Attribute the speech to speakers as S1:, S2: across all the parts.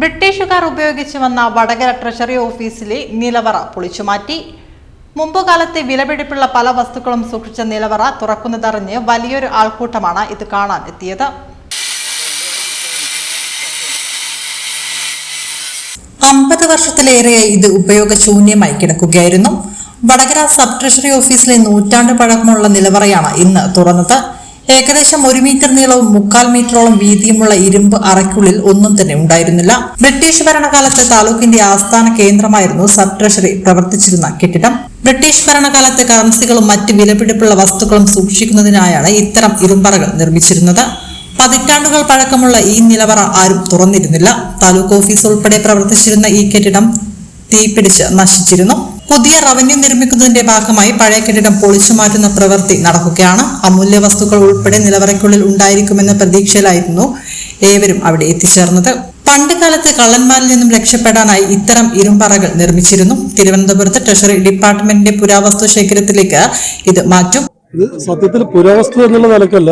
S1: ബ്രിട്ടീഷുകാർ ഉപയോഗിച്ചു വന്ന വടകര ട്രഷറി ഓഫീസിലെ നിലവറ പൊളിച്ചുമാറ്റി മുമ്പ് കാലത്തെ വിലപിടിപ്പുള്ള പല വസ്തുക്കളും സൂക്ഷിച്ച നിലവറ തുറക്കുന്നതറിഞ്ഞ് വലിയൊരു ആൾക്കൂട്ടമാണ് ഇത് കാണാൻ എത്തിയത്. അമ്പത് വർഷത്തിലേറെയായി ഇത് ഉപയോഗശൂന്യമായി കിടക്കുകയായിരുന്നു. വടകര സബ് ട്രഷറി ഓഫീസിലെ നൂറ്റാണ്ട് പഴക്കമുള്ള നിലവറയാണ് ഇന്ന് തുറന്നത്. ഏകദേശം ഒരു മീറ്റർ നീളവും മുക്കാൽ മീറ്ററോളം വീതിയുമുള്ള ഇരുമ്പ് അറയ്ക്കുള്ളിൽ ഒന്നും തന്നെ ഉണ്ടായിരുന്നില്ല. ബ്രിട്ടീഷ് ഭരണകാലത്തെ താലൂക്കിന്റെ ആസ്ഥാന കേന്ദ്രമായിരുന്നു സബ് ട്രഷറി പ്രവർത്തിച്ചിരുന്ന കെട്ടിടം. ബ്രിട്ടീഷ് ഭരണകാലത്തെ കറൻസികളും മറ്റ് വിലപിടിപ്പുള്ള വസ്തുക്കളും സൂക്ഷിക്കുന്നതിനായാണ് ഇത്തരം ഇരുമ്പറകൾ നിർമ്മിച്ചിരുന്നത്. പതിറ്റാണ്ടുകൾ പഴക്കമുള്ള ഈ നിലവറ ആരും തുറന്നിരുന്നില്ല. താലൂക്ക് ഓഫീസ് ഉൾപ്പെടെ പ്രവർത്തിച്ചിരുന്ന ഈ കെട്ടിടം തീപിടിച്ച് നശിച്ചിരുന്നു. പുതിയ റവന്യൂ നിർമ്മിക്കുന്നതിന്റെ ഭാഗമായി പഴയ കെട്ടിടം പൊളിച്ചു മാറ്റുന്ന പ്രവൃത്തി നടക്കുകയാണ്. അമൂല്യ വസ്തുക്കൾ ഉൾപ്പെടെ നിലവറയ്ക്കുള്ളിൽ ഉണ്ടായിരിക്കുമെന്ന പ്രതീക്ഷയിലായിരുന്നു ഏവരും അവിടെ എത്തിച്ചേർന്നത്. പണ്ട് കാലത്ത് കള്ളന്മാരിൽ നിന്നും രക്ഷപ്പെടാനായി ഇത്തരം ഇരുമ്പറകൾ നിർമ്മിച്ചിരുന്നു. തിരുവനന്തപുരത്ത് ട്രഷറി ഡിപ്പാർട്ട്മെന്റിന്റെ പുരാവസ്തു ശേഖരത്തിലേക്ക് ഇത് മാറ്റും.
S2: ഇത് സത്യത്തിൽ പുരാവസ്തു എന്നുള്ള നിലക്കല്ല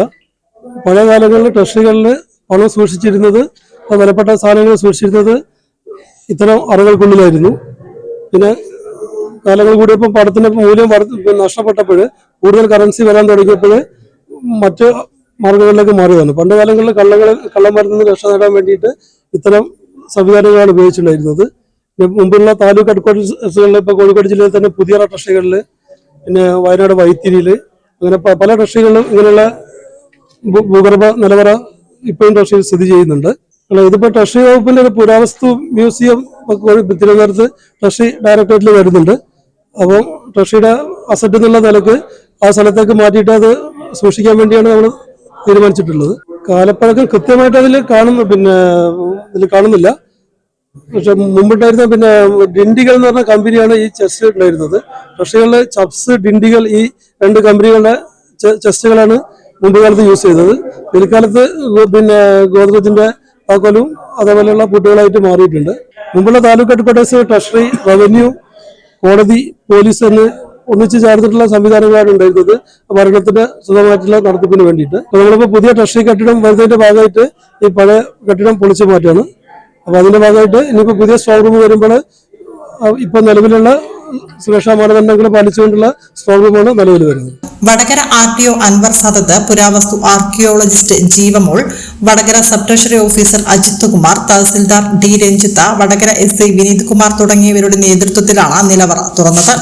S2: പഴയ കാലങ്ങളിൽ ട്രഷറികളിൽ പണം സൂക്ഷിച്ചിരുന്നത് വിലപ്പെട്ട സാധനങ്ങൾ സൂക്ഷിച്ചിരുന്നത് ഇത്തരം അറകൾക്കുള്ളിലായിരുന്നു. പിന്നെ കാലങ്ങൾ കൂടിയപ്പോൾ പണത്തിന്റെ മൂല്യം നഷ്ടപ്പെട്ടപ്പോൾ കൂടുതൽ കറൻസി വരാൻ തുടങ്ങിയപ്പോൾ മറ്റ് മാർഗങ്ങളിലേക്ക് മാറിയതാണ് പണ്ട് കാലങ്ങളിൽ കള്ളങ്ങൾ കള്ളന്മാരിൽ നിന്ന് രക്ഷ നേടാൻ വേണ്ടിയിട്ട് ഇത്തരം സംവിധാനങ്ങളാണ് ഉപയോഗിച്ചിട്ടുണ്ടായിരുന്നത്. മുമ്പുള്ള താലൂക്ക് ഹെഡ്ക്വാർട്ടേഴ്സുകളിൽ ഇപ്പോൾ കോഴിക്കോട് ജില്ലയിൽ തന്നെ പുതിയ ട്രഷറികളിൽ പിന്നെ വയനാട് വൈത്തിരിയിൽ അങ്ങനെ പല ട്രഷറികളിലും ഇങ്ങനെയുള്ള ഭൂഗർഭ നിലവറ ഇപ്പോഴും ട്രഷറിയിൽ സ്ഥിതി ചെയ്യുന്നുണ്ട്. അല്ല ഇതിപ്പോൾ ട്രഷറി വകുപ്പിന്റെ ഒരു പുരാവസ്തു മ്യൂസിയം തിരുവനന്തപുരത്ത് ട്രഷറി ഡയറക്ടറേറ്റിൽ വരുന്നുണ്ട്. അപ്പം ട്രഷറിയുടെ അസറ്റ് എന്നുള്ള നിലയ്ക്ക് ആ സ്ഥലത്തേക്ക് മാറ്റിയിട്ട് അത് സൂക്ഷിക്കാൻ വേണ്ടിയാണ് നമ്മൾ തീരുമാനിച്ചിട്ടുള്ളത്. കാലപ്പഴക്കം കൃത്യമായിട്ട് അതിൽ കാണുന്നു പിന്നെ ഇതിൽ കാണുന്നില്ല. പക്ഷെ മുമ്പുണ്ടായിരുന്ന പിന്നെ ഡിണ്ടികൾ എന്ന് പറഞ്ഞ കമ്പനിയാണ് ഈ ചെസ്റ്റ് ഉണ്ടായിരുന്നത്. ട്രഷറികളിലെ ചപ്സ് ഡിണ്ടികൾ ഈ രണ്ട് കമ്പനികളുടെ ചെസ്റ്റുകളാണ് മുമ്പ് കാലത്ത് യൂസ് ചെയ്തത്. പിൽക്കാലത്ത് പിന്നെ ഗോദ്രജിന്റെ താക്കോലും അതേപോലെയുള്ള പൂട്ടുകളായിട്ട് മാറിയിട്ടുണ്ട്. മുമ്പുള്ള താലൂക്ക് ഹെഡ്ക്വാർട്ടേഴ്സ് ട്രഷറി റവന്യൂ കോടതി പോലീസ് എന്ന് ഒന്നിച്ച് ചേർന്നിട്ടുള്ള സംവിധാനങ്ങളാണ് ഉണ്ടായിരുന്നത്. ഭരണത്തിന്റെ സുഖമായിട്ടുള്ള നടത്തിപ്പിന് വേണ്ടിയിട്ട്. അപ്പൊ നമ്മളിപ്പോ പുതിയ ട്രഷറി കെട്ടിടം വരുന്നതിന്റെ ഭാഗമായിട്ട് ഈ പഴയ കെട്ടിടം പൊളിച്ചു മാറ്റാണ് അപ്പൊ അതിന്റെ ഭാഗമായിട്ട് ഇനിയിപ്പോ പുതിയ സ്ട്രോങ് റൂം വരുമ്പോൾ ഇപ്പൊ നിലവിലുള്ള സുരക്ഷാ മാനദണ്ഡങ്ങൾ പാലിച്ചുകൊണ്ടുള്ള സ്ട്രോങ് റൂമാണ് നിലവിൽ വരുന്നത്.
S1: Vadakara R T O Anwar Sadath പുരാവസ്തു archaeologist Jeevamol Vadakara sub treasury officer Ajith Kumar tahsildar D Ranjitha Vadakara S I Vineeth Kumar തുടങ്ങിയവരുടെ നേതൃത്വത്തിലാണ് നിലവറ തുറന്നത്.